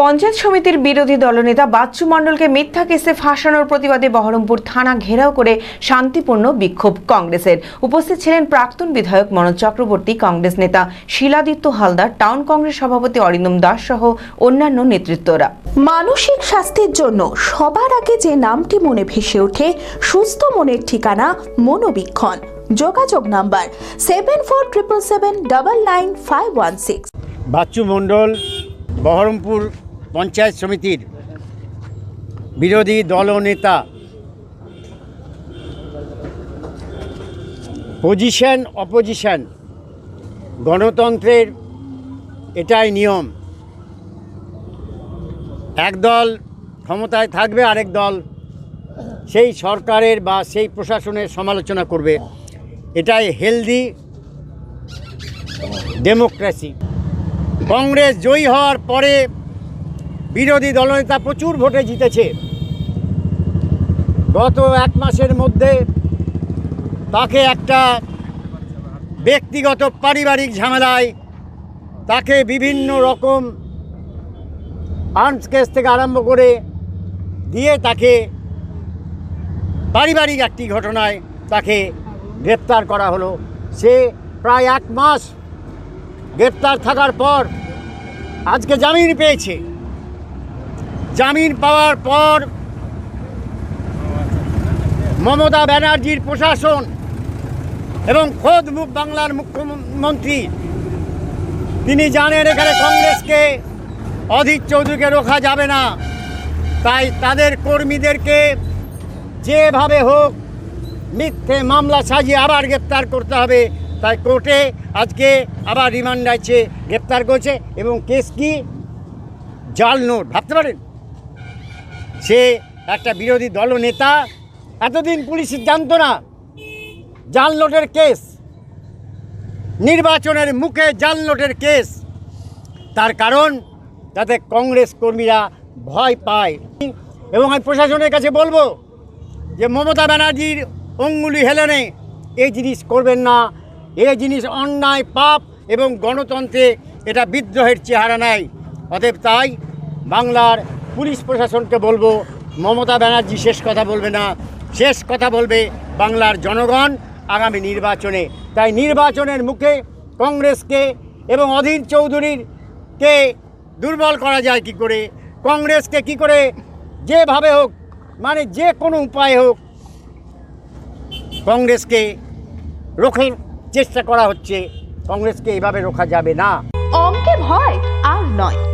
পঞ্চায়েত সমিতির বিরোধী দলনেতা বাচ্চু মণ্ডলকে মিথ্যা কেসে ফাঁসানোর প্রতিবাদে বহরমপুর থানা ঘেরাও করে শান্তিপূর্ণ বিক্ষোভ কংগ্রেসের। উপস্থিত ছিলেন প্রাক্তন বিধায়ক মনোজ চক্রবর্তী কংগ্রেস নেতা শিলাদিত্য হালদার টাউন কংগ্রেস সভাপতি অরিন্দম দাস সহ অন্যান্য নেতৃত্বরা। মানসিক স্বাস্থ্যের জন্য সবার আগে যে নামটি মনে ভেসে ওঠে সুস্থ মনের ঠিকানা মনোবীক্ষণ। যোগাযোগ number seven four triple seven double nine five one six Bachchu Mondal Baharampur panchayat সমিতির বিরোধী দলনেতা পজিশন অপোজিশন গণতন্ত্রের এটাই নিয়ম। এক দল ক্ষমতায় থাকবে, আরেক দল সেই সরকারের বা সেই প্রশাসনের সমালোচনা করবে। এটাই হেলদি ডেমোক্রেসি কংগ্রেস জয়ী হওয়ার পরে বিরোধী দলনেতা প্রচুর ভোটে জিতেছে। গত এক মাসের মধ্যে তাকে একটা ব্যক্তিগত পারিবারিক ঝামেলায় তাকে বিভিন্ন রকম আর্মস কেস থেকে আরম্ভ করে দিয়ে তাকে পারিবারিক একটি ঘটনায় তাকে গ্রেপ্তার করা হলো। সে প্রায় এক মাস গ্রেপ্তার থাকার পর আজকে জামিন পেয়েছে। জামিন পাওয়ার পর মমতা ব্যানার্জির প্রশাসন এবং খোদ বাংলার মুখ্যমন্ত্রী, তিনি জানেন এখানে কংগ্রেসকে অধীর চৌধুরীকে রোখা যাবে না। তাই তাদের কর্মীদেরকে যেভাবে হোক মিথ্যে মামলা সাজিয়ে আবার গ্রেপ্তার করতে হবে। তাই কোর্টে আজকে আবার রিমান্ড আছে, গ্রেপ্তার করছে এবং কেস কি? জাল নোট, ভাবতে পারেন? সে একটা বিরোধী দলনেতা এতদিন পুলিশ জানতো না জাল কেস, নির্বাচনের মুখে জাল কেস। তার কারণ তাতে কংগ্রেস কর্মীরা ভয় পায়। এবং আমি প্রশাসনের কাছে বলব যে মমতা ব্যানার্জির অঙ্গুলি হেলনে এই জিনিস করবেন না। এই জিনিস অন্যায়, পাপ এবং গণতন্ত্রে এটা বিদ্রোহের চেহারা নেয় অতএব তাই বাংলার পুলিশ প্রশাসনকে বলব, মমতা ব্যানার্জি শেষ কথা বলবে না। শেষ কথা বলবে বাংলার জনগণ আগামী নির্বাচনে। তাই নির্বাচনের মুখে কংগ্রেসকে এবং অধীর চৌধুরীর কে দুর্বল করা যায় কি করে? কংগ্রেসকে কি করে? যেভাবে হোক মানে যে কোনো উপায়ে হোক, কংগ্রেসকে রোখার চেষ্টা করা হচ্ছে। কংগ্রেসকে এইভাবে রোখা যাবে না। অঙ্কে ভয় আর নয়।